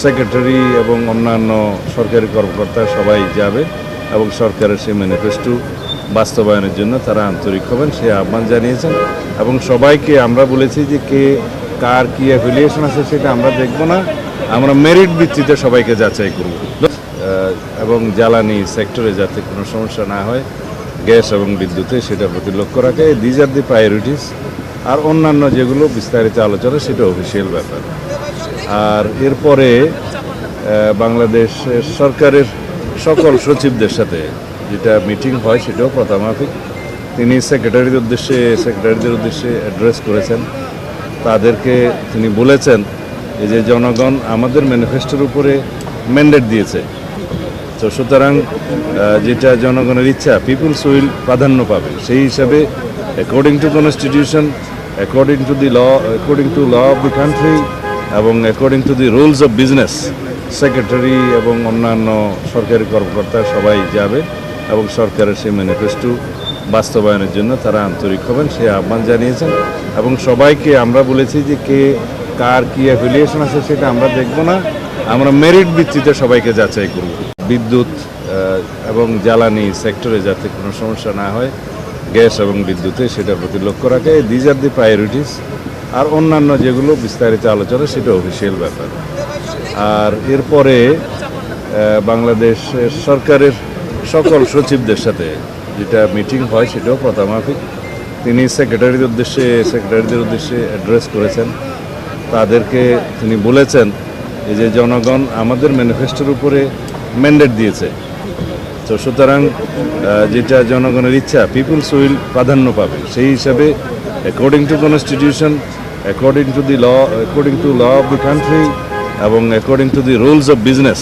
Secretary এবং অন্যান্য সরকারি কর্মকর্তা সবাই যাবে এবং সরকারের সেই ম্যানিফেস্টো বাস্তবায়নের জন্য তারা আন্তরিক হবেন, সে আহ্বান জানিয়েছেন। এবং সবাইকে আমরা বলেছি যে কে কার কী অ্যাফিলিয়েশন আছে সেটা আমরা দেখব না। আমরা মেরিট ভিত্তিতে সবাইকে যাচাই করব। এবং জ্বালানি সেক্টরে যাতে কোনো সমস্যা না হয়, গ্যাস এবং বিদ্যুতে সেটার প্রতি লক্ষ্য রাখে। দিজ আর দি প্রায়োরিটিস আর অন্যান্য যেগুলো বিস্তারিত আলোচনা, সেটা অফিসিয়াল ব্যাপার। আর এরপরে আহ, বাংলাদেশের সরকারের সকল সচিবদের সাথে যেটা মিটিং হয় সেটাও প্রথামাফিক তিনি সেক্রেটারির উদ্দেশ্যে সেক্রেটারিদের উদ্দেশ্যে অ্যাড্রেস করেছেন। তাদেরকে তিনি বলেছেন যে জনগণ আমাদের ম্যানিফেস্টোর উপরে ম্যান্ডেট দিয়েছে। তো সুতরাং যেটা জনগণের ইচ্ছা পিপুলস উইল প্রাধান্য পাবে। সেই হিসাবে according to constitution according to the law according to law of the country এবং according to the rules of business secretary এবং অন্যান্য সরকারি কর্মকর্তা সবাই যাবে এবং সরকারের সেই ম্যানিফেস্টো বাস্তবায়নের জন্য তারা আন্তরিক হবেন সে আহ্বান জানিয়েছেন। এবং সবাইকে আমরা বলেছি যে কে কার কী অ্যাফিলিয়েশন আছে সেটা আমরা দেখব না। আমরা মেরিট ভিত্তিতে সবাইকে যাচাই করব। বিদ্যুৎ এবং জ্বালানি সেক্টরে যাতে কোনো সমস্যা না হয়, গ্যাস এবং বিদ্যুতে সেটার প্রতি লক্ষ্য রাখে দিজ আর দি প্রায়োরিটিস আর অন্যান্য যেগুলো বিস্তারিত আলোচনা সেটা অফিসিয়াল ব্যাপার। আর এরপরে আহ, বাংলাদেশের সরকারের সকল সচিবদের সাথে যেটা মিটিং হয় সেটাও প্রথামাফিক তিনি সেক্রেটারির উদ্দেশ্যে সেক্রেটারিদের উদ্দেশ্যে অ্যাড্রেস করেছেন। তাদেরকে তিনি বলেছেন এই যে জনগণ আমাদের ম্যানিফেস্টোর উপরে ম্যান্ডেট দিয়েছে। তো সুতরাং যেটা জনগণের ইচ্ছা পিপুলস উইল প্রাধান্য পাবে। সেই হিসাবে according to constitution according to the law according to law of the country এবং according to the rules of business